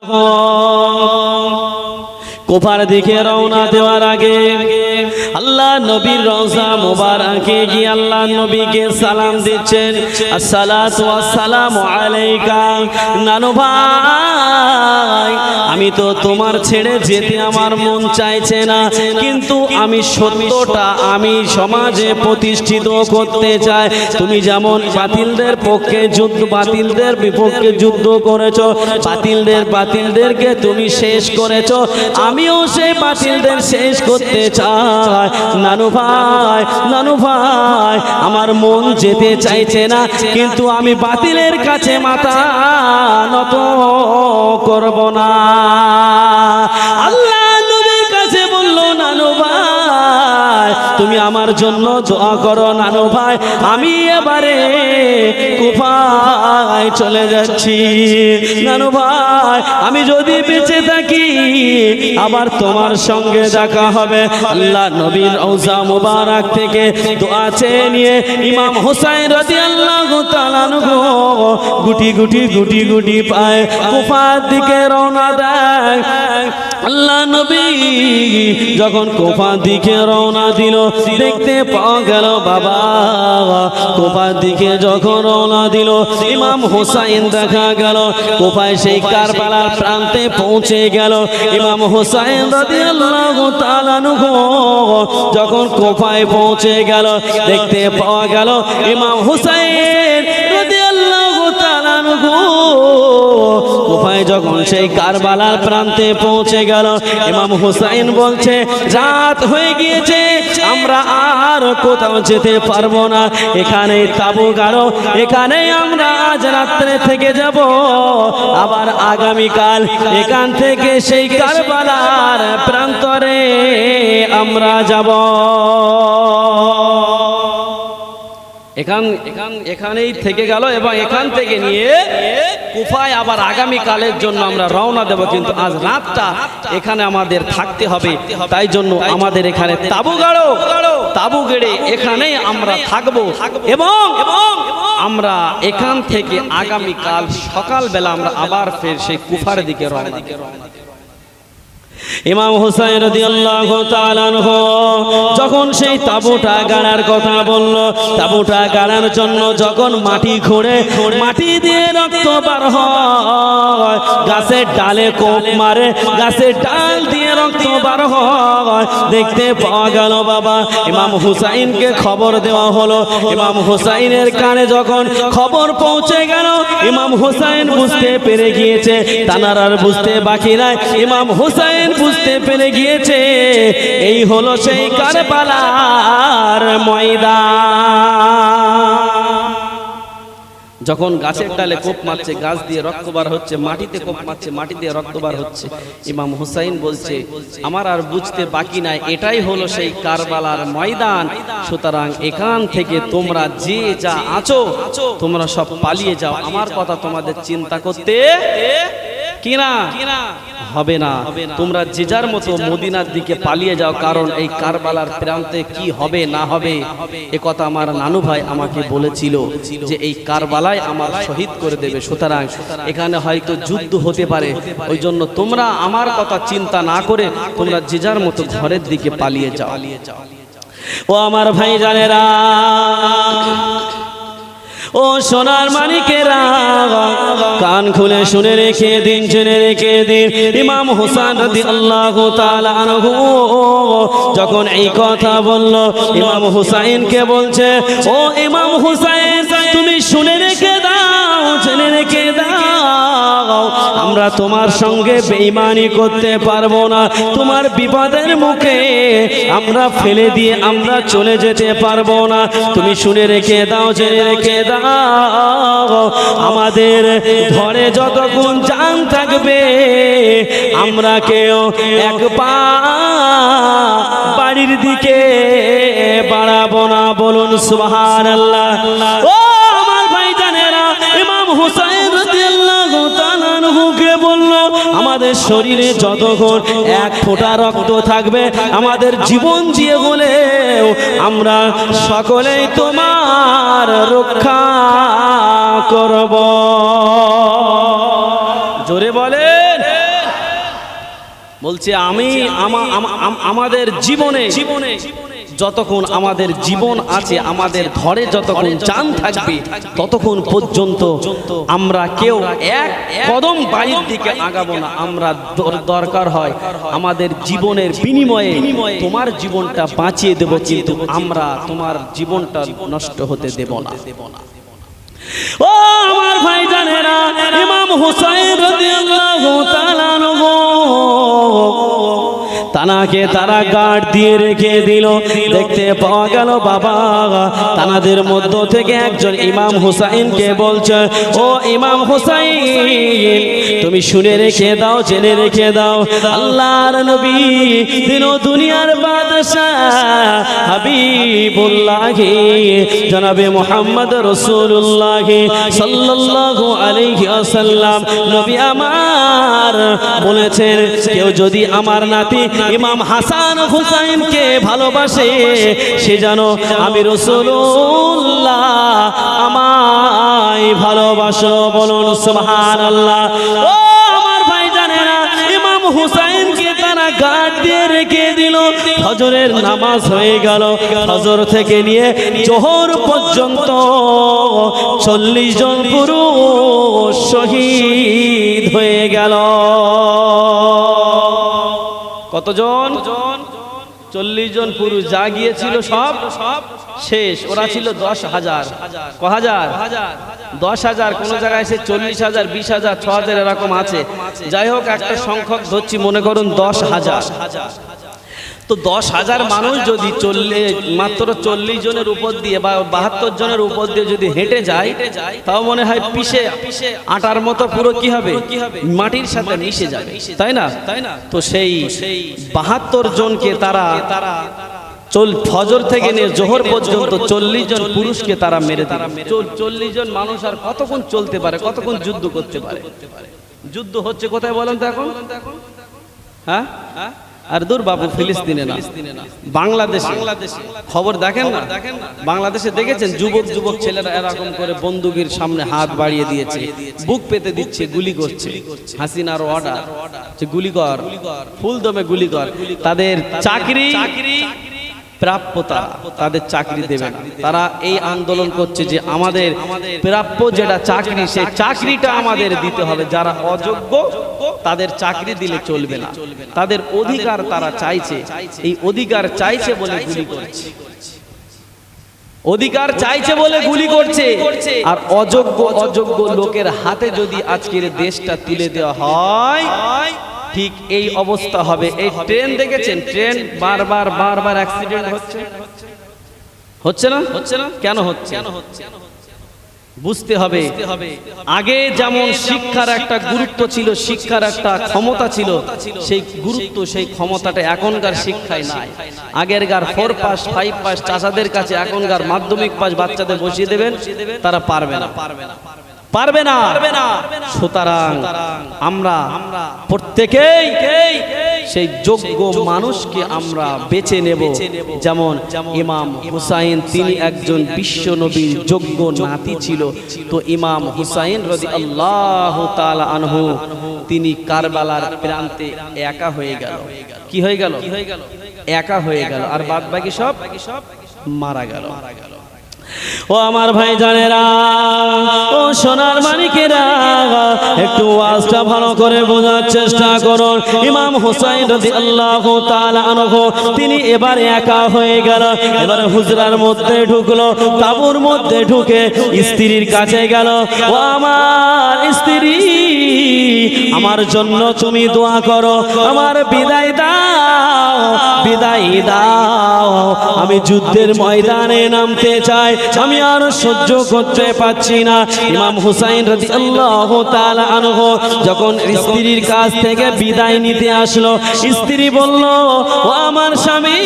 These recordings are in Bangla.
哦。কোফার দিকে রওনা দেওয়ার আগে আল্লাহ নবীর রওজা মোবারকে গিয়ে আল্লাহ নবীকে সালাম দিচ্ছেন। আসসালাতু আসসালামু আলাইকা। নানু ভাই, আমি তো তোমার ছেড়ে যেতে আমার মন চাইছে না, কিন্তু আমি সত্যটা আমি সমাজে প্রতিষ্ঠিত করতে চাই। তুমি যেমন বাতিলদের পক্ষে যুদ্ধ, বাতিলদের বিপক্ষে যুদ্ধ করেছ, বাতিলদের, বাতিলদেরকে তুমি শেষ করেছ। আমিও সেই বাতিলদের শেষ করতে চাই। নানু ভাই নানু ভাই, আমার মন যেতে চাইছে না, কিন্তু আমি বাতিলের কাছে মাথা নত করব না। তুমি আমার জন্য দোয়া করো নানু ভাই। আমি এবারে কুফায় চলে যাচ্ছি। নানু ভাই, আমি যদি বেঁচে থাকি, আবার তোমার সঙ্গে দেখা হবে। আল্লাহ নবীর ঔজা মুবারক থেকে দোয়া চেয়ে নিয়ে ইমাম হোসাইন তাআলা আনহু গুটি গুটি গুটি গুটি পায় কুফার দিকে রওনা দেয়। আল্লাহ নবী যখন কোফার দিকে রওনা দিল দেখতে পাওয়া গেল বাবা। কোফার দিকে যখন রওনা দিল, ইমাম হোসাইন দেখা গেল। কোপায় সেই কারবালার প্রান্তে পৌঁছে গেল। ইমাম হোসাইন যখন কোফায় পৌঁছে গেল, দেখতে পাওয়া গেল ইমাম হোসাইন রাদিয়াল্লাহু তাআলা কোফায় যখন সেই কারবালার প্রান্তে পৌঁছে গেল, ইমাম হুসাইন বলছে, রাত হয়ে গিয়েছে, আমরা আর কোথাও যেতে পারব না। এখানে তাবু গাড়ো এখানে আমরা আজ রাত্রে থেকে যাব। আবার আগামীকাল এখান থেকে সেই কারবালার প্রান্তরে আমরা যাব। এখান এখান, এখানেই থেকে গেল এবং এখান থেকে নিয়ে কুফায় আবার আগামী কালের জন্য আমরা রওনা দেব, কিন্তু আজ রাতটা এখানে আমাদের থাকতে হবে। তাই জন্য আমাদের এখানে তাবু গাড়ো তাবু গেড়ে এখানেই আমরা থাকব এবং আমরা এখান থেকে আগামী কাল সকালবেলা আমরা আবার ফের সেই কুফার দিকে রওনা ইমাম হুসাইন আনহু যখন সেই তাবুটা গাড়ার কথা বলল, তাবুটা গাড়ার জন্য যখন মাটি খুঁড়ে, মাটি দিয়ে রক্ত বার হয়, গাছের ডালে কোপ মারে, গাছের ডাল দিয়ে রক্ত বার হয়। দেখতে পাওয়া গেল, বাবা, ইমাম হুসাইনকে খবর দেওয়া হলো। ইমাম হুসাইনের কানে যখন খবর পৌঁছে গেল, ইমাম হুসাইন বুঝতে পেরে গিয়েছে, তানার আর বুঝতে বাকি নাই। ইমাম হুসাইন বুঝতে পেরে গিয়েছে, এই হলো সেই কারবালার ময়দান। যখন গাছের ডালে কোপ মারছে, গাছ দিয়ে রক্ত বার হচ্ছে, মাটিতে কোপ মারছে মাটি দিয়ে রক্ত বার হচ্ছে, ইমাম হুসাইন বলছে, আমার আর বুঝতে বাকি নাই, এটাই হলো সেই কারবালার ময়দান। সুতরাং এখান থেকে তোমরা যে যা আছো, তোমরা সব পালিয়ে যাও। আমার কথা তোমাদের চিন্তা করতে কিনা কিনা হবে না। তোমরা যে যার মতো মদিনার দিকে পালিয়ে যাও, কারণ এই কারবালার প্রান্তে কি হবে, না হবে, এ কথা আমার নানু ভাই আমাকে বলেছিল যে এই কারবালায় আমার শহীদ করে দেবে। সুতরাং এখানে হয়তো যুদ্ধ হতে পারে। ওই জন্য তোমরা আমার কথা চিন্তা না করে তোমরা যে যার মতো ঘরের দিকে পালিয়ে যাও। ও আমার ভাই জানেরা ও সোনার মানিকেরা, কান খুলে শুনে রেখে দিন শুনে রেখে দিন। ইমাম হুসান রাদি আল্লাহ যখন এই কথা বলল, ইমাম হুসাইনকে বলছে, ও ইমাম হুসাইন, তুমি শুনে রেখে দাও শুনে রেখে দাও। আমরা তোমার সঙ্গে বেঈমানি করতে পারব না। তোমার বিপদের মুখে আমরা ফেলে দিয়ে আমরা চলে যেতে পারব না। তুমি শুনে রেখে দাও জেনে রেখে দাও। আমাদের ঘরে যতক্ষণ জান থাকবে আমরা কেউ এক পা বাড়ির দিকে বাড়াবো না। বলুন সুবহান আল্লাহ আমাদের শরীরে যতক্ষণ এক ফোঁটা রক্ত থাকবে, আমাদের জীবন দিয়ে হলেও আমরা সকলেই তোমার রক্ষা করব। জোরে বলেন। বলছে, আমি আমা- আমা- আম- আমাদের জীবনে জীবনে যতক্ষণ আমাদের জীবন আছে আমাদের ঘরে যতক্ষণ চান থাকবে ততক্ষণ পর্যন্ত আমরা কেউ এক কদম বাড়ির দিকে আগাবো না। আমরা দরকার হয় আমাদের জীবনের বিনিময়ে তোমার জীবনটা বাঁচিয়ে দেব কিন্তু আমরা তোমার জীবনটা নষ্ট হতে দেব না। ও আমার ভাই জানেরা ইমাম হুসাইন রাদিয়াল্লাহু তাআলা তানাকে তারা গার্ড দিয়ে রেখে দিল। দেখতে পাওয়া গেল বাবা, তানাদের মধ্য থেকে একজন ইমাম হুসাইনকে বলছে, ও ইমাম হুসাইন, তুমি শুনে রেখে দাও, জেনে রেখে দাও, আল্লাহর নবী দিন দুনিয়ার বাদশাহ হাবিবুল্লাহ, জনাবে মোহাম্মদ রসুল্লাহ সাল্লাল্লাহু আলাইহি ওয়াসাল্লাম, নবী আমার বলেছেন, কেউ যদি আমার নাতি ইমাম হাসান হুসাইনকে ভালোবাসে, সে যেন আমি রসুল্লাহ আমায় ভালোবাসো বলুন সুবহানাল্লাহ। ও আমার ভাই জানে না ইমাম হুসাইনকে তারা গার্ড দিয়ে রেখে দিল। ফজরের নামাজ হয়ে গেল। ফজর থেকে নিয়ে জোহর পর্যন্ত চল্লিশ জন পুরুষ শহীদ হয়ে গেল। কতজন? চল্লিশ জন পুরুষ যা গিয়েছিল সব সব শেষ। ওরা ছিল দশ হাজার। ক হাজার? দশ হাজার। কোন জায়গায় সে চল্লিশ হাজার, বিশ হাজার, ছ হাজার এরকম আছে। যাই হোক, একটা সংখ্যক ধরছি, মনে করুন দশ হাজার। তো দশ হাজার মানুষ যদি চল্লিশ মাত্র চল্লিশ জনের উপর দিয়ে বা বাহাত্তর জনের উপর দিয়ে যদি হেঁটে যায়, তাও মনে হয় পিসে আটার মতো পুরো কি হবে? মাটির সাথে মিশে যাবে। তাই না? তাই না তো সেই বাহাত্তর জনকে তারা তারা চল ফজর থেকে নিয়ে জোহর পর্যন্ত চল্লিশ জন পুরুষকে তারা মেরে দিল চল্লিশ জন মানুষ আর কতক্ষণ চলতে পারে, কতক্ষণ যুদ্ধ করতে পারে? যুদ্ধ হচ্ছে কোথায় বলেন তো এখন? হ্যাঁ হ্যাঁ? আর দূর বাবু ফিলিস্তিনে না। বাংলাদেশে। খবর দেখেন না? বাংলাদেশে দেখেছেন যুবক যুবক ছেলেরা এরকম করে বন্দুকের সামনে হাত বাড়িয়ে দিয়েছে, বুক পেতে দিচ্ছে, গুলি করছে। হাসিনার অর্ডার গুলি কর ফুল দমে গুলি কর। তাদের চাকরি প্রাপ্যতা তাদের চাকরি দেবে তারা এই আন্দোলন করছে যে আমাদের প্রাপ্য যেটা চাকরি, সেই চাকরিটা আমাদের দিতে হবে। যারা অযোগ্য, তাদের চাকরি দিলে চলবে না। তাদের অধিকার তারা চাইছে। এই অধিকার চাইছে বলে গুলি করছে। অধিকার চাইছে বলে গুলি করছে। আর অযোগ্য অযোগ্য লোকের হাতে যদি আজকের দেশটা তুলে দেওয়া হয় ঠিক এই অবস্থা হবে। এই ট্রেন দেখেছেন? ট্রেন বারবার বারবার অ্যাক্সিডেন্ট হচ্ছে। হচ্ছে না? হচ্ছে না? কেন হচ্ছে? কেন হচ্ছে? বুঝতে হবে। আগে যেমন শিক্ষার একটা গুরুত্ব ছিল শিক্ষার একটা ক্ষমতা ছিল সেই গুরুত্ব সেই ক্ষমতাটা এখনকার শিক্ষায় নাই। আগেরকার ফোর পাস ফাইভ পাস চাষাদের কাছে এখনকার মাধ্যমিক পাস বাচ্চাদের বসিয়ে দেবেন তারা পারবে না। পারবে না। পারবে না। সুতরাং আমরা প্রত্যেকেই সেই যোগ্য মানুষকে আমরা বেছে নেব। যেমন ইমাম হুসাইন তিনি একজন বিশ্ব নবীর যোগ্য নাতি ছিল। তো ইমাম হুসাইন রদি আল্লাহ আনহু তিনি কারবালার প্রান্তে একা হয়ে গেল। কি হয়ে গেল? একা হয়ে গেল। আর বাদ বাকি সব মারা গেল। মারা গেল। ও আমার ভাই জানেরা ও সোনার মানিকেরা, একটু ওয়াজটা ভালো করে বোঝার চেষ্টা করুন। ইমাম হুসাইন তাআলা আনহু, তিনি এবারে একা হয়ে গেল, এবারে হুজরার মধ্যে ঢুকলো, তাবুর মধ্যে ঢুকে স্ত্রীর কাছে গেল, ও আমার স্ত্রী, আমার জন্য তুমি দোয়া করো, আমার বিদায় দাও, বিদায় দাও। আমি যুদ্ধের ময়দানে নামতে চাই, আমি আর সহ্য করতে না। ইমাম হুসাইন যখন স্ত্রীর কাছ থেকে বিদায় নিতে আসলো, স্ত্রী বলল, ও আমার স্বামী,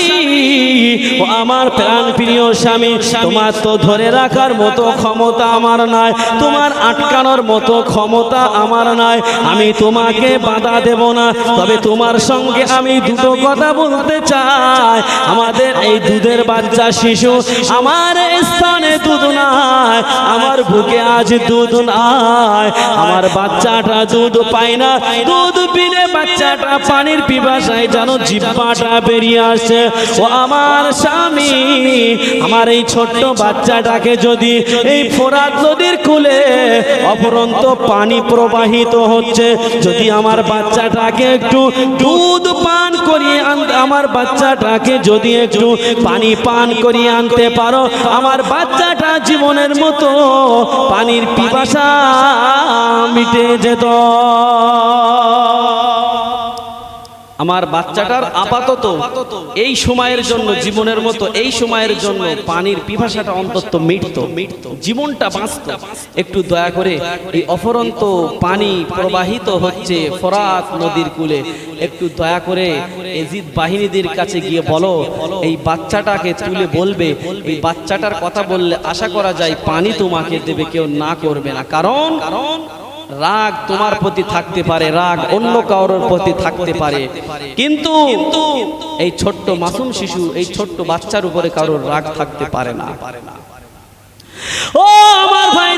ও আমার প্রাণ প্রিয় স্বামী, তোমার তো ধরে রাখার মতো ক্ষমতা আমার নাই, তোমার আটকানোর মতো ক্ষমতা আমার নাই। আমি তোমাকে বাধা দেব না, তবে তোমার সঙ্গে আমি দুটো কথা বলতে চাই। আমাদের এই দুধের বাচ্চা শিশু আমার স্থানে দুধ নাই। আমার বুকে আজ দুধ নাই। আমার বাচ্চাটা দুধ পায় না। দুধ পিলে বাচ্চাটা পানির পিপাসায় যেন জিব্বাটা বেরিয়ে আসে ও আমার স্বামী, আমার এই ছোট্ট বাচ্চাটাকে যদি এই ফোরাত নদীর কুলে অপরন্ত পানি প্রবাহিত হচ্ছে, যদি আমার বাচ্চাটাকে একটু দুধ পান করিয়ে আমার বাচ্চাটাকে যদি একটু পানি পান করিয়ে আনতে পারো, আমার বাচ্চাটা জীবনের মতো পানির পিপাসা মিটে যেত। আমার বাচ্চাটার আপাতত এই সময়ের জন্য জীবনের মতো এই সময়ের জন্য পানির পিপাসাটা অন্তত মিটত। জীবনটা বাঁচত। একটু দয়া করে এই অফরন্ত পানি প্রবাহিত হচ্ছে ফরাত নদীর কূলে। একটু দয়া করে এজিদ বাহিনীদের কাছে গিয়ে বলো এই বাচ্চাটাকে তুলে বলবে এই বাচ্চাটার কথা বললে আশা করা যায় পানি তোমাকে দেবে কেউ না করবে না। কারণ কারণ রাগ তোমার প্রতি থাকতে পারে, রাগ অন্য কারোর প্রতি থাকতে পারে। কিন্তু এই ছোট্ট মাসুম শিশু, এই ছোট্ট বাচ্চার উপরে কারোর রাগ থাকতে পারে না। ও আমার ভাই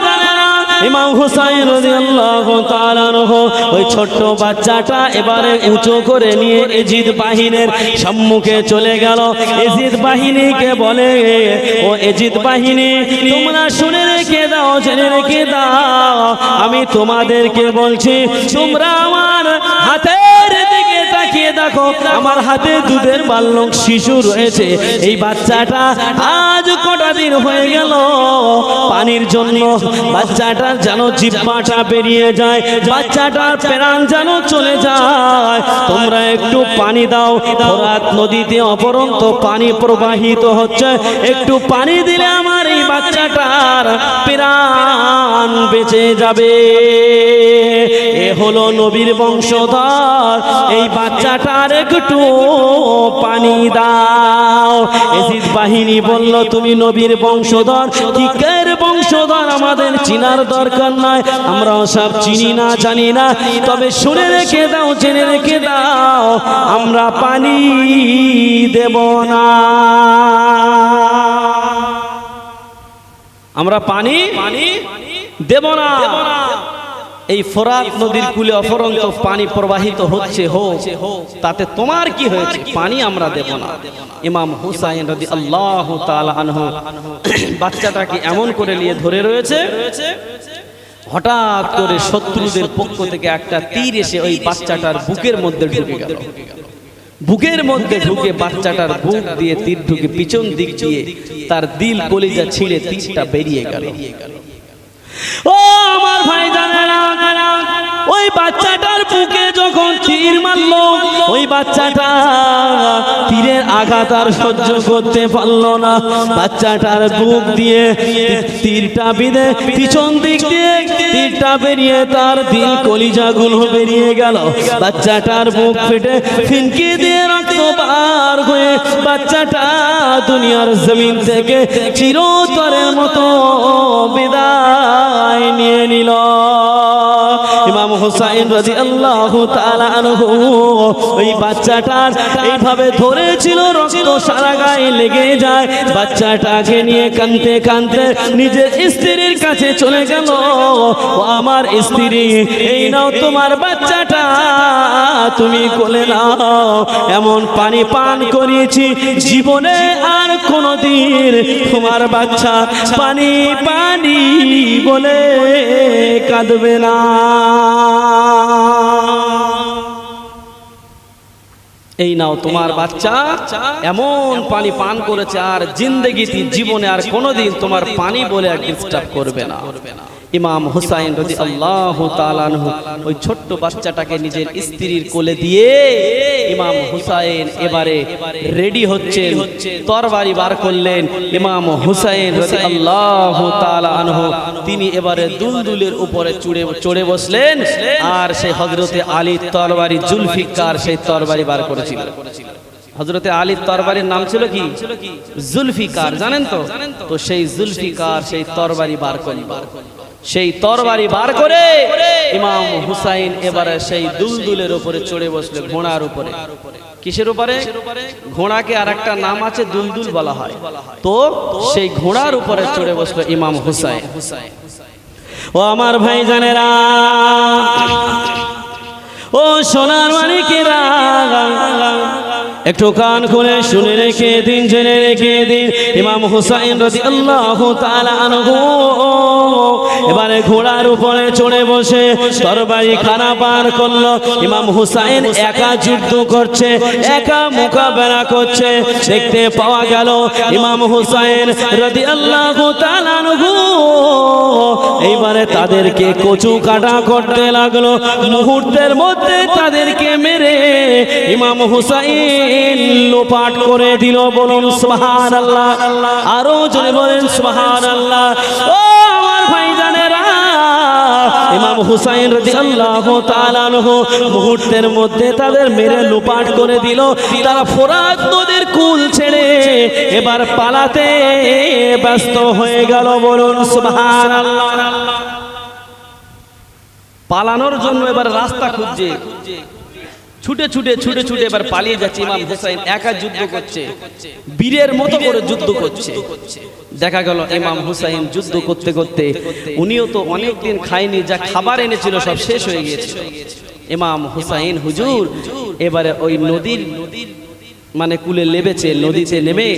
ইমাম হুসাইন রাদিয়াল্লাহু তাআলা ওই ছোট্ট বাচ্চাটা এবারে উঁচু করে নিয়ে এজিদ বাহিনীর সম্মুখে চলে গেল। এজিদ বাহিনীকে বলে, ও এজিদ বাহিনী, তোমরা শুনে রেখে দাও, জেনে রেখে দাও। আমি তোমাদেরকে বলছি, তোমরা আমার তাকিয়ে দেখো, আমার হাতে দুধের বাল্যক শিশু রয়েছে। এই বাচ্চাটা আজ কটা দিন হয়ে গেল? পানির জন্য বাচ্চাটার যেন জিব্বাটা বেরিয়ে যায় বাচ্চাটার প্রাণ যেন চলে যায়। তোমরা একটু পানি দাও। ফোরাত নদীতে অপরন্ত পানি প্রবাহিত হচ্ছে। একটু পানি দিলে আমার বাচ্চাটার প্রাণ বেঁচে যাবে। এ হলো নবীর বংশধর। এই বাচ্চাটার একটু পানি দাও। এজিদ বাহিনী বলল, তুমি নবীর বংশধর। কি কের বংশধর? আমাদের চিনার দরকার নাই। আমরা সব চিনি না, জানি না। তবে শুনে রেখে দাও, জেনে রেখে দাও। আমরা পানি দেব না। আমরা পানি পানি দেব না। এই ফোরাত নদীর কুলে অফরন্ত পানি প্রবাহিত হচ্ছে হোক, তাতে তোমার কি হয়েছে? পানি আমরা দেব না। ইমাম হুসাইন রাদি আল্লাহ আনহু বাচ্চাটাকে এমন করে নিয়ে ধরে রয়েছে, হঠাৎ করে শত্রুদের পক্ষ থেকে একটা তীর এসে ওই বাচ্চাটার বুকের মধ্যে ঢুকে গেল। বুকের মধ্যে ঢুকে বাচ্চাটার বুক দিয়ে তীর ঢুকে পিছন দিক দিয়ে তার দিল কলিজা ছিঁড়ে তীরটা বেরিয়ে গেল। ও আমার ভাই জানে ওই বাচ্চাটার বুকে যখন তীর মারলো, ওই বাচ্চাটা তীরের আঘাত আর সহ্য করতে পারল না। বাচ্চাটার বুক দিয়ে তীরটা বিঁধে পিছন দিক দিয়ে তীরটা বেরিয়ে তার দিল কলিজাগুলো বেরিয়ে গেল। বাচ্চাটার বুক ফেটে ফিনকি দিয়ে রক্ত বার হয়ে বাচ্চাটা দুনিয়ার জমিন থেকে চিরতরের মতো বিদায় নিয়ে নিল। হুসাইন রাজি আল্লাহ ওই বাচ্চাটার এইভাবে ধরেছিল রক্ত সারা গায়ে লেগে যায়। বাচ্চাটাকে নিয়ে কানতে কানতে নিজের স্ত্রীর কাছে চলে গেল। আমার স্ত্রী, এই নাও তোমার বাচ্চাটা, তুমি কোলে নাও। এমন পানি পান করিয়েছি, জীবনে আর কোনোদিন তোমার বাচ্চা পানি পানি বলে কাঁদবে না। এই নাও, তোমার বাচ্চা এমন পানি পান করেছে আর জিন্দগি জীবনে আর কোনোদিন তোমার পানি বলে আর ডিস্টার্ব করবে না। ইমাম হুসাইন রদি আল্লাহ তালানহু ওই ছোট্ট বাচ্চাটাকে নিজের স্ত্রীর কোলে দিয়ে ইমাম হুসাইন এবারে রেডি হচ্ছে তরবারি বার করলেন ইমাম হুসাইন রদি আল্লাহ তালানহু তিনি এবারে দুলদুলের উপরে চড়ে চড়ে বসলেন আর সেই হজরতে আলী তরবারি জুলফিকার সেই তরবারি বার করেছিল। হজরতে আলীর তরবারির নাম ছিল কি? জুলফিকার, জানেন তো? তো সেই জুলফিকার সেই তরবারি বার করল। সেই তরবারি বার করে ইমাম হুসাইন এবারে সেই দুলদুলের উপরে চড়ে বসল, ঘোড়ার উপরে। কিসের উপরে? ঘোড়াকে আর একটা নাম আছে দুলদুল বলা হয়। তো সেই ঘোড়ার উপরে চড়ে বসল ইমাম হুসাইন। ও আমার ভাই জানেরা ও সোনার মানিকেরা একটু কান খুলে শুনে রেখে দিন, জেনে রেখে দিন। ইমাম হুসাইন রদি আল্লাহ এবারে ঘোড়ার উপরে চড়ে বসে তরবারি খানা পার করল। ইমাম হুসাইন একা যুদ্ধ করছে, একা মোকাবেলা করছে। দেখতে পাওয়া গেল ইমাম হুসাইন রদি আল্লাহ এইবারে তাদেরকে কচু কাটা করতে লাগল। মুহূর্তের মধ্যে তাদেরকে মেরে ইমাম হুসাইন লোপাট করে দিল বলুন সুবহান আল্লাহ আরও জোরে বলেন সুবহান আল্লাহ ও আমার ভাইজানেরা, ইমাম হুসাইন রাদিয়াল্লাহু তাআলা মুহূর্তের মধ্যে তাদের মেরে লোপাট করে দিল। তারা ফোরাত নদীর কুল ছেড়ে এবার পালাতে ব্যস্ত হয়ে গেল বলুন পালানোর জন্য এবার রাস্তা খুঁজছে। ছুটে ছুটে ছুটে ছুটে এবার পালিয়ে যাচ্ছে ইমাম হুসাইন, একা যুদ্ধ করছে। বীরের মতো করে যুদ্ধ করছে। দেখা গেল ইমাম হুসাইন যুদ্ধ করতে করতে উনিও তো অনেকদিন খায়নি, যা খাবার এনেছিল সব শেষ হয়ে গিয়েছে ইমাম হুসাইন, হুজুর, এবারে ওই নদীর নদীর মানে কুলে লেবেছে, নদীতে নেমে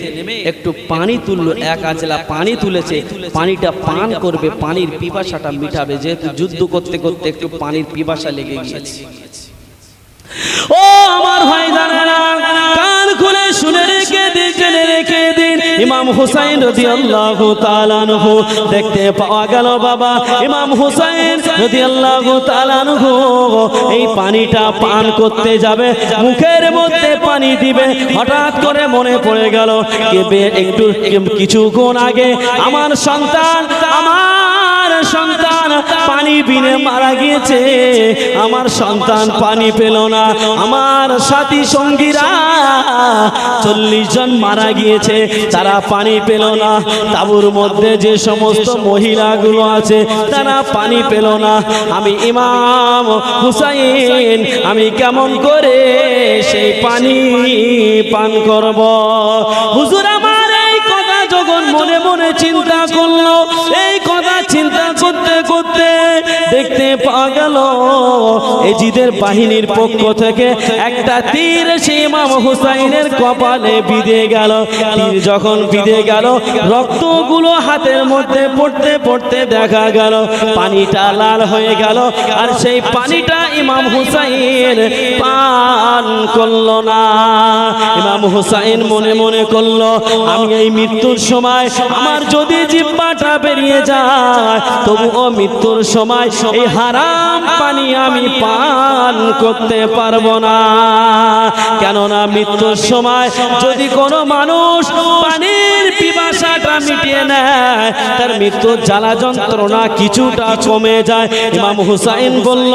একটু পানি তুললো, এক আঁচলা পানি তুলেছে, পানিটা পান করবে, পানির পিপাসাটা মিটাবে, যেহেতু যুদ্ধ করতে করতে একটু পানির পিপাসা লেগে গিয়েছে। ও আমার ভাই জানেনা, কান খুলে শুনে রেখে দিন জেনে রেখে দিন। ইমাম হুসাইন রাদিয়াল্লাহু তাআলা আনহু দেখতে পাওয়া গেল বাবা। ইমাম হুসাইন রাদিয়াল্লাহু তাআলা আনহু এই পানিটা পান করতে যাবে, মুখের মধ্যে পানি দিবে। হঠাৎ করে মনে পড়ে গেল, কেবে একটু কিছুক্ষণ আগে আমার সন্তান আমার সন্তান পানি বিনে মারা গিয়েছে। আমার সন্তান পানি পেল না। আমার সাথী সঙ্গীরা চল্লিশ জন মারা গিয়েছে। তারা পানি পেল না। তাবুর মধ্যে যে সমস্ত মহিলাগুলো আছে, তারা পানি পেল না। আমি ইমাম হুসাইন, আমি কেমন করে সেই পানি পান করব? হুজুর আমার এই কথা যখন মনে মনে চিন্তা করল, এই কথা চিন্তা করতে করতে দেখতে পাওয়া গেল, এজিদের বাহিনীর পক্ষ থেকে একটা তীর সে ইমাম হুসাইনের কপালে বিঁধে গেল। তীর যখন বিঁধে গেল, রক্তগুলো হাতের মধ্যে পড়তে পড়তে দেখা গেল। পানিটা লাল হয়ে গেল আর সেই পানিটা ইমাম হুসাইন পান করল না। ইমাম হুসাইন মনে মনে করল, আমি এই মৃত্যুর সময় আমার যদি জিব্বাটা বেরিয়ে যায় তবুও মৃত্যুর সময় এই হারাম পানি আমি পান করতে পারব না। কেননা মৃত্যুর সময় যদি কোনো মানুষ পানির পিপাসাটা মিটিয়ে নেয়। তার মৃত্যুর জ্বালা যন্ত্রণা কিছুটা কমে যায়। ইমাম হুসাইন বলল,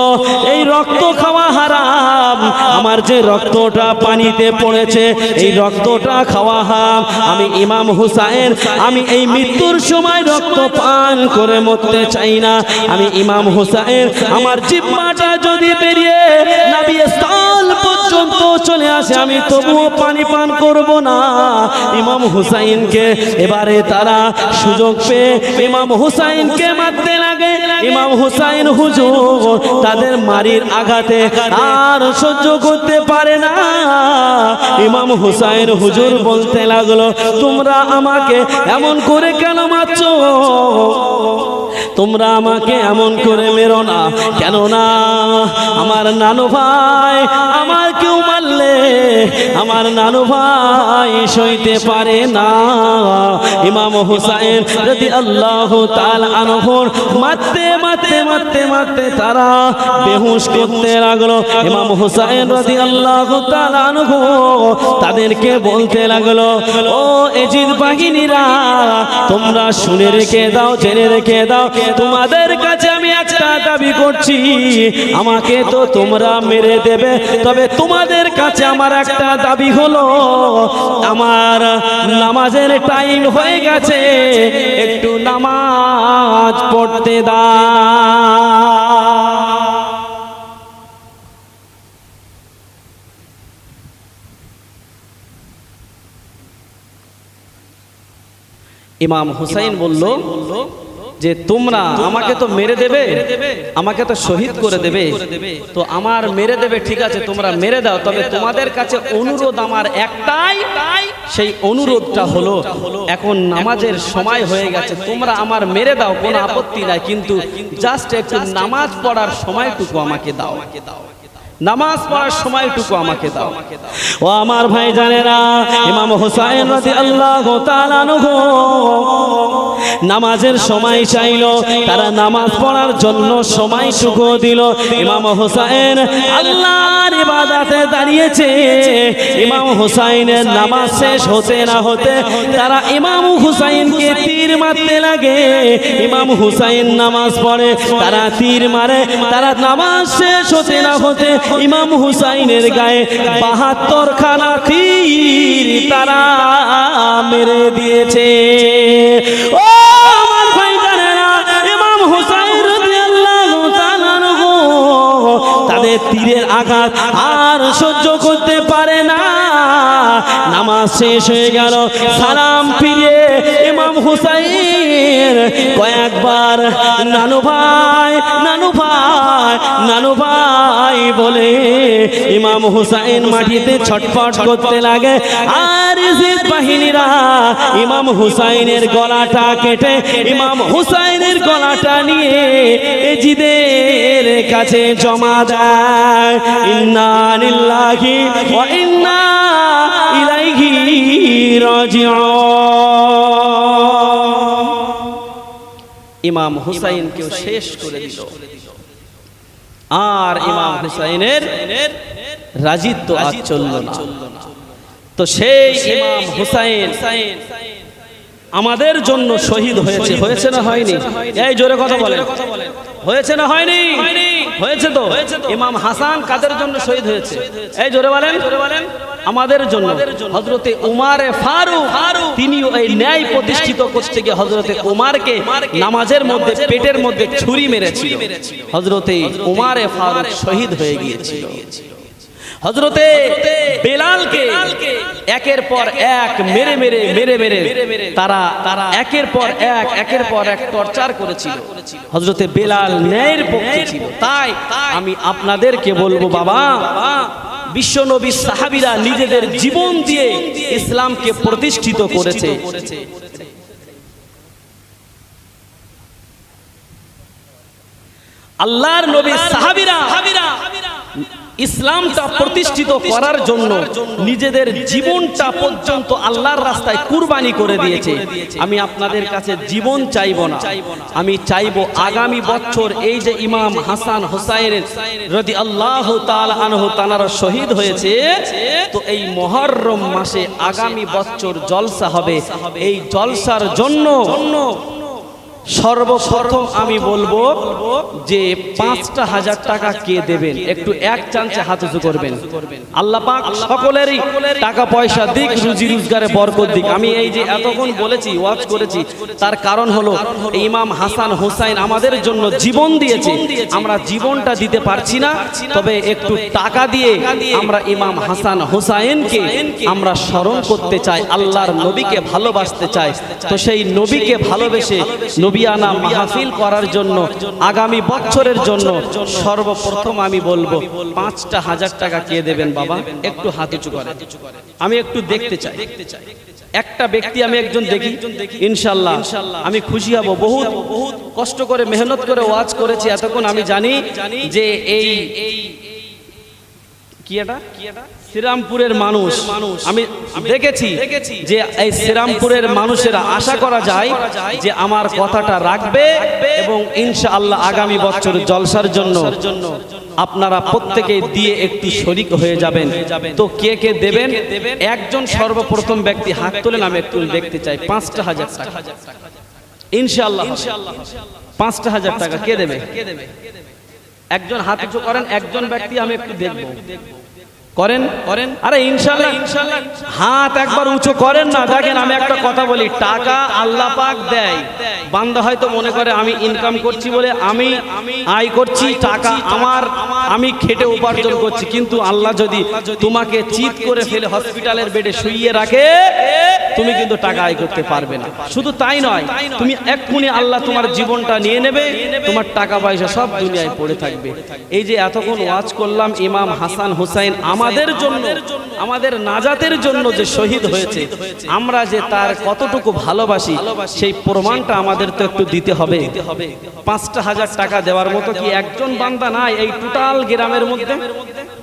এই রক্ত খাওয়া হারাম। আমার যে রক্তটা পানিতে পড়েছে, এই রক্তটা খাওয়া হারাম। আমি ইমাম হুসাইন, আমি এই মৃত্যুর সময় রক্ত পান করে মরতে চাই না। আমি ইমাম হুসাইন, আমার জিব্বাটা যদি বেরিয়ে নাবি স্থল পর্যন্ত চলে আসে, আমি তবুও পানি পান করব না। ইমাম হুসাইনকে এবারে তারা সুযোগ পেয়ে ইমাম হুসাইনকে মারতে লাগে। ইমাম হুসাইন হুজুর, তাদের মারির আঘাতে আর সহ্য করতে পারে না। ইমাম হুসাইন হুজুর বলতে লাগল, তোমরা আমাকে এমন করে কেন মারছো? তোমরা আমাকে এমন করে মেরো না। কেন না আমার নানু ভাই, আমার কেউ আমার নানু ভাই সইতে পারে না। ইমাম হুসাইন যদি আল্লাহ তাল আনহর মারতে মারতে মারতে মারতে তারা বেহুশ করতে লাগল। ইমাম হুসাইন রদি আল্লাহ তাল আনহু তাদেরকে বলতে লাগল, ও এজিদ বাহিনীরা, তোমরা শুনে রেখে দাও, জেনে রেখে দাও, তোমাদের কাছে একটা দাবি করছি, আমাকে তো তোমরা মেরে দেবে। তবে তোমাদের কাছে আমার একটা দাবি হলো, আমার নামাজের টাইম হয়ে গেছে, একটু নামাজ পড়তে দা ইমাম হুসাইন বলল যে তোমরা আমাকে তো মেরে দেবে আমাকে তো শহীদ করে দেবে। তো আমার মেরে দেবে ঠিক আছে তোমরা মেরে দাও তবে তোমাদের কাছে অনুরোধ আমার একটাই সেই অনুরোধটা হলো এখন নামাজের সময় হয়ে গেছে তোমরা আমার মেরে দাও কোনো আপত্তি নাই কিন্তু জাস্ট একটু নামাজ পড়ার সময়টুকু আমাকে দাও। নামাজ পড়ার সময়টুকু আমাকে দাও। ও আমার ভাই জানেরা ইমাম হোসাইন রাদিয়াল্লাহু তাআলা আনহু। নামাজের সময় চাইলো। তারা নামাজ পড়ার জন্য সময়টুকু দিল। ইমাম হোসাইন আল্লাহর ইবাদতে দাঁড়িয়েছে। ইমাম হোসাইনের নামাজ শেষ হতে না হতে তারা ইমাম হুসাইনকে তীর মারতে লাগে। ইমাম হুসাইন নামাজ পড়ে, তারা তীর মারে, তারা নামাজ শেষ হতে না হতে ইমাম হুসাইনের গায়ে বাহাত্তর খানা তীর তারা মেরে দিয়েছে। ও তাদের তীরের আঘাত, আর সহ্য করতে পারে না। নামাজ শেষ হয়ে গেল, সালাম ফিরে ইমাম হুসাইন কয়েকবার, নানু ভাই নানু ভাই নানু ভাই বলে ইমাম হুসাইন মাটিতে ছটফট করতে লাগে। আর ইজিদ বাহিনীরা ইমাম হুসাইনের গলাটা কেটে, ইমাম হুসাইনের গলাটা নিয়ে এজিদের কাছে জমা দেয়। ইন্না লিল্লাহি ওয়া ইন্না ইলাইহি রাজিউন। ইমাম হুসাইনকেও শেষ করে দিল। আর ইমাম হুসাইনের রাজিত্ব আর চলল না। তো সেই ইমাম হুসাইন। আমাদের জন্য শহীদ হয়েছে। হয়েছে না হয়নি? এই জোরে কথা বলেন। হয়েছে না হয়নি? হয়েছে তো? ইমাম হাসান কাদের জন্য শহীদ হয়েছে? এই জোরে বলেন। আমাদের জন্য। হজরতে উমারে ফারুক। তিনিও এই ন্যায় প্রতিষ্ঠিত করতে গিয়ে হজরতে উমারকে নামাজের মধ্যে পেটের মধ্যে ছুরি মেরেছিল। হজরতে উমারে ফারুক শহীদ হয়ে গিয়েছিল। হজরতে বেলালকে একের পর এক মেরে মেরে মেরে মেরে তারা তারা একের পর এক একের পর এক টর্চার করেছিল। হজরতে বেলাল ন্যায়ের পক্ষে ছিল। তাই আমি আপনাদেরকে বলব বাবা বিশ্বনবী সাহাবিরা নিজেদের জীবন দিয়ে ইসলামকে প্রতিষ্ঠিত করেছে। আল্লাহর নবী সাহাবিরা ইসলামটা প্রতিষ্ঠিত করার জন্য নিজেদের জীবনটা পর্যন্ত আল্লাহর রাস্তায় কুরবানি করে দিয়েছে। আমি আপনাদের কাছে জীবন চাইব না। আমি চাইব আগামী বছর এই যে ইমাম হাসান হোসাইনের রদি আল্লাহ আনহু তানারা শহীদ হয়েছে। তো এই মহররম মাসে আগামী বছর জলসা হবে। এই জলসার জন্য সর্বপ্রথম আমি বলব যে পাঁচটা হাজার টাকা কে দেবেন? একটু এক চান্সে হাত উঁচু করবেন। আল্লাহ পাক সকলেরই টাকা পয়সা দিক রুজি রোজগারে বরকত দিক। আমি এই যে এতক্ষণ বলেছি ওয়াজ করেছি তার কারণ হলো ইমাম হাসান হোসাইন আমাদের জন্য জীবন দিয়েছে। আমরা জীবনটা দিতে পারছি না তবে একটু টাকা দিয়ে আমরা ইমাম হাসান হোসাইনকে আমরা স্মরণ করতে চাই আল্লাহর নবীকে ভালোবাসতে চাই। তো সেই নবীকে ভালোবেসে নবিয়ানা মাহফিল করার জন্য আগামী বছরের জন্য সর্বপ্রথম আমি বলব, পাঁচটা হাজার টাকা কে দেবেন বাবা? একটু হাত উঁচু করে। আমি একটু দেখতে চাই। একটা ব্যক্তি আমি একজন দেখি, ইনশাল্লাহ আমি খুশি হব। বহুত কষ্ট করে, মেহনত করে ওয়াজ করেছি। এতক্ষণ আমি জানি যে এই শ্রীরামপুরের মানুষ। আমি দেখেছি যে এই শ্রীরামপুরের মানুষেরা আশা করা যায় যে আমার কথাটা রাখবে এবং ইনশাআল্লাহ আগামী বছর জলসার জন্য আপনারা প্রত্যেকে দিয়ে একটু শরিক হয়ে যাবেন। তো কে কে দেবেন? একজন সর্বপ্রথম ব্যক্তি হাত তোলেন আমি একটু দেখতে চাই। পাঁচটা হাজার টাকা। ইনশাআল্লাহ পাঁচটা হাজার টাকা। কে দেবে? একজন হাত করেন, একজন ব্যক্তি আমি একটু দেখব। করেন? করেন। আরে ইনশাল্লাহ ইনশাল্লাহ হাত একবার উঁচু করেন না। দেখেন আমি একটা কথা বলি টাকা আল্লাহ পাক দেয়। বান্দা হয়তো মনে করে আমি ইনকাম করছি বলে আমি আয় করছি টাকা আমার আমি খেটে উপার্জন করছি। কিন্তু আল্লাহ যদি তোমাকে চিৎ করে ফেলে হসপিটালের বেডে শুইয়ে রাখে তুমি কিন্তু টাকা আয় করতে পারবে না। শুধু তাই নয়, তুমি এক্ষুনি আল্লাহ তোমার জীবনটা নিয়ে নেবে, তোমার টাকা পয়সা সব দুনিয়ায় পড়ে থাকবে। এই যে এতক্ষণ ওয়াজ করলাম, ইমাম হাসান হুসাইন আমাদের জন্য, আমাদের নাজাতের জন্য যে শহীদ হয়েছে, আমরা যে তার কতটুকু ভালোবাসি, সেই প্রমাণটা আমাদের তো একটু দিতে হবে। পাঁচটা হাজার টাকা দেওয়ার মতো কি একজন বান্দা নাই এই টোটাল গ্রামের মধ্যে?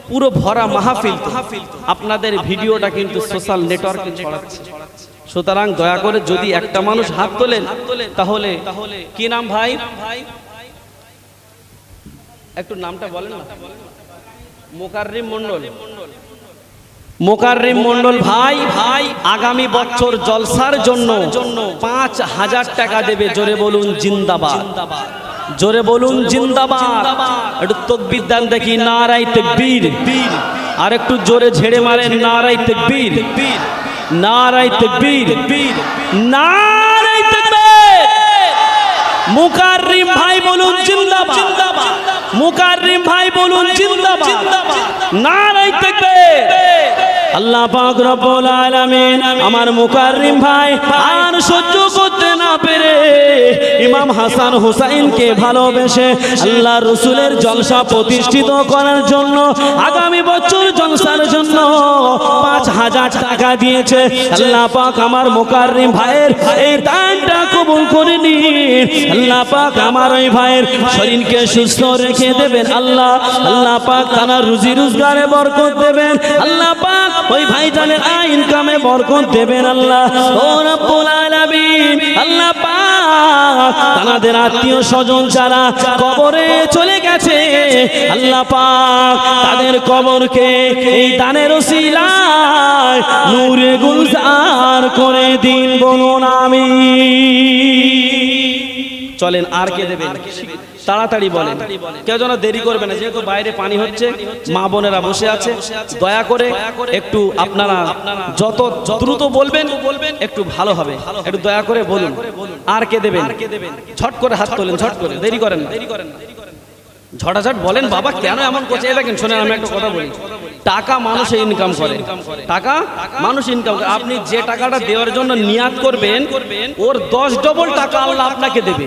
পুরো ভরা মাহফিল আপনাদের ভিডিওটা কিন্তু সোশ্যাল নেটওয়ার্কে ছড়াচ্ছে। সুতরাং দয়া করে যদি একটা মানুষ হাত তোলেন, তাহলে কি নাম ভাই? একটু নামটা বলেন না। মোকাররিম মন্ডল মোকাররিম মন্ডল ভাই ভাই, আগামী বছর জলসার জন্য পাঁচ হাজার টাকা দেবে। জোরে বলুন, জিন্দাবাদ। জোরে বলুন, জিন্দাবাদ। একটু দেখি নারাই তেকবীর। আর একটু জোরে ঝেড়ে মারেন নারাই তেকবীর। নারাই তেকবীর নারাই তকবীর। মুকাররিম ভাই বলুন জিন্দাবাদ। মুকাররিম ভাই বলুন জিন্দাবাদ। নারাই তাকবীর। আল্লাহ পাক রব্বুল আলামিন আমার মুকাররিম ভাই আর সহ্য করতে না পেরে ইমাম হাসান হুসাইনকে ভালোবেসে আল্লাহ রসুলের জলসা প্রতিষ্ঠিত করার জন্য আগামী বছর জলসার জন্য পাঁচ হাজার টাকা দিয়েছে। আল্লাহ পাক আমার মুকাররিম ভাইয়ের এই দানটা কবুল করে নিন। আল্লাহ পাক আমার ওই ভাইয়ের শরীরকে সুস্থ রেখে দেবেন। আল্লাহ আল্লাহ পাক তার রুজি রোজগারে বরকত দেবেন। আল্লাহ পাক ওই ভাইজানের ইনকামে বরকত দেবেন আল্লাহ। আল্লাহ তাদের আত্মীয় স্বজন যারা কবরে চলে গেছে, আল্লাহ পাক তাদের কবরকে এই দানের ওসিলায় নূরে গুলজার করে দিন, বলুন আমি চলেন আর কে দেবেন? তাড়াতাড়ি বলেন। কেউ যেন দেরি করবে না, যেহেতু বাইরে পানি হচ্ছে, মা বোনেরা বসে আছে। দয়া করে একটু আপনারা যত দ্রুত বলবেন, একটু ভালো হবে। একটু দয়া করে বলুন। আর কে দেবেন? ছট করে হাত তোলেন ছট করে। দেরি করেন না। ঝটাঝট বলেন, বাবা, কেন এমন করছে? দেখেন, শোনেন, আমি একটা কথা বলি। টাকা মানুষ ইনকাম করে। টাকা মানুষ ইনকাম করে। আপনি যে টাকাটা দেওয়ার জন্য নিয়াত করবেন, ওর দশ ডবল টাকা আল্লাহ আপনাকে দেবে।